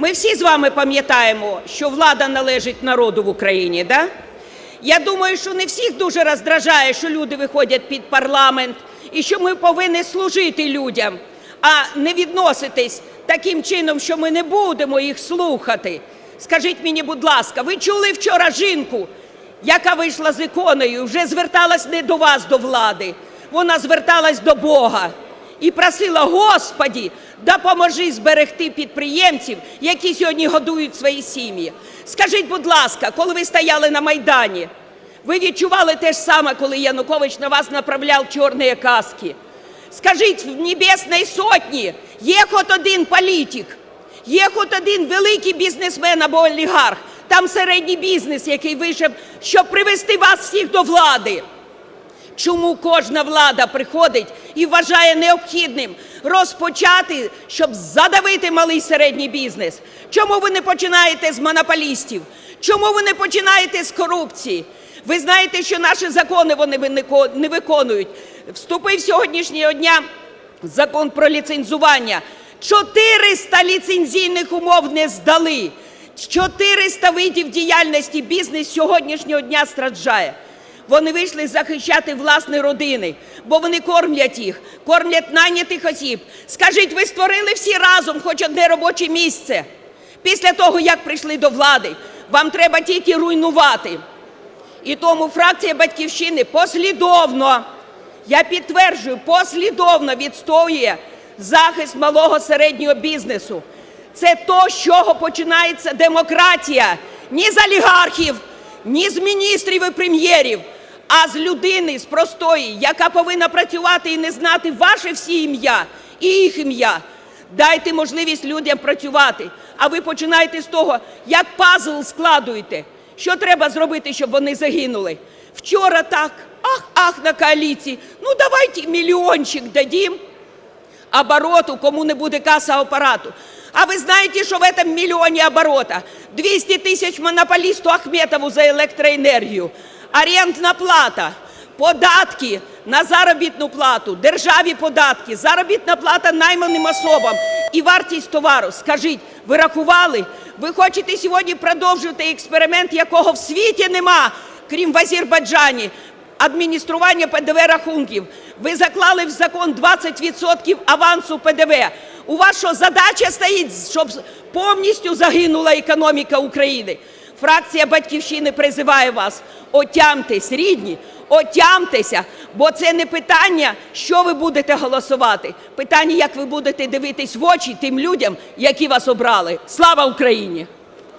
Ми всі з вами пам'ятаємо, що влада належить народу в Україні, да? Я думаю, що не всіх дуже роздражає, що люди виходять під парламент і що ми повинні служити людям, а не відноситись таким чином, що ми не будемо їх слухати. Скажіть мені, будь ласка, ви чули вчора жінку, яка вийшла з іконою, вже зверталась не до вас, до влади, вона зверталась до Бога і просила, Господі, допоможи зберегти підприємців, які сьогодні годують свої сім'ї. Скажіть, будь ласка, коли ви стояли на Майдані, ви відчували те ж саме, коли Янукович на вас направляв чорні каски? Скажіть, в Небесній Сотні є хоч один політик, є хоч один великий бізнесмен або олігарх, там середній бізнес, який вийшов, щоб привести вас всіх до влади. Чому кожна влада приходить і вважає необхідним розпочати, щоб задавити малий середній бізнес? Чому ви не починаєте з монополістів? Чому ви не починаєте з корупції? Ви знаєте, що наші закони вони не виконують. Вступив сьогоднішнього дня закон про ліцензування. 400 ліцензійних умов не здали. 400 видів діяльності бізнес сьогоднішнього дня страждає. Вони вийшли захищати власні родини, бо вони кормлять їх, кормлять найнятих осіб. Скажіть, ви створили всі разом хоч одне робоче місце? Після того, як прийшли до влади, вам треба тільки руйнувати. І тому фракція «Батьківщини» послідовно, я підтверджую, послідовно відстоює захист малого середнього бізнесу. Це то, з чого починається демократія. Ні з олігархів, ні з міністрів і прем'єрів, а з людини, з простої, яка повинна працювати і не знати ваше всі ім'я і їх ім'я. Дайте можливість людям працювати, а ви починаєте з того, як пазл складуєте. Що треба зробити, щоб вони загинули? Вчора так, ах, ах, на коаліції. Ну давайте мільйончик дадим обороту, кому не буде каса апарату. А ви знаєте, що в этом мільйоні оборота 200 тисяч монополісту Ахметову за електроенергію, орендна плата, податки на заробітну плату, державі податки, заробітна плата найманим особам і вартість товару. Скажіть, ви рахували? Ви хочете сьогодні продовжувати експеримент, якого в світі нема, крім в Азербайджані, адміністрування ПДВ рахунків. Ви заклали в закон 20% авансу ПДВ. У вас що, задача стоїть, щоб повністю загинула економіка України? Фракція «Батьківщини» призиває вас, отямтесь, рідні, отямтеся, бо це не питання, що ви будете голосувати. Питання, як ви будете дивитись в очі тим людям, які вас обрали. Слава Україні!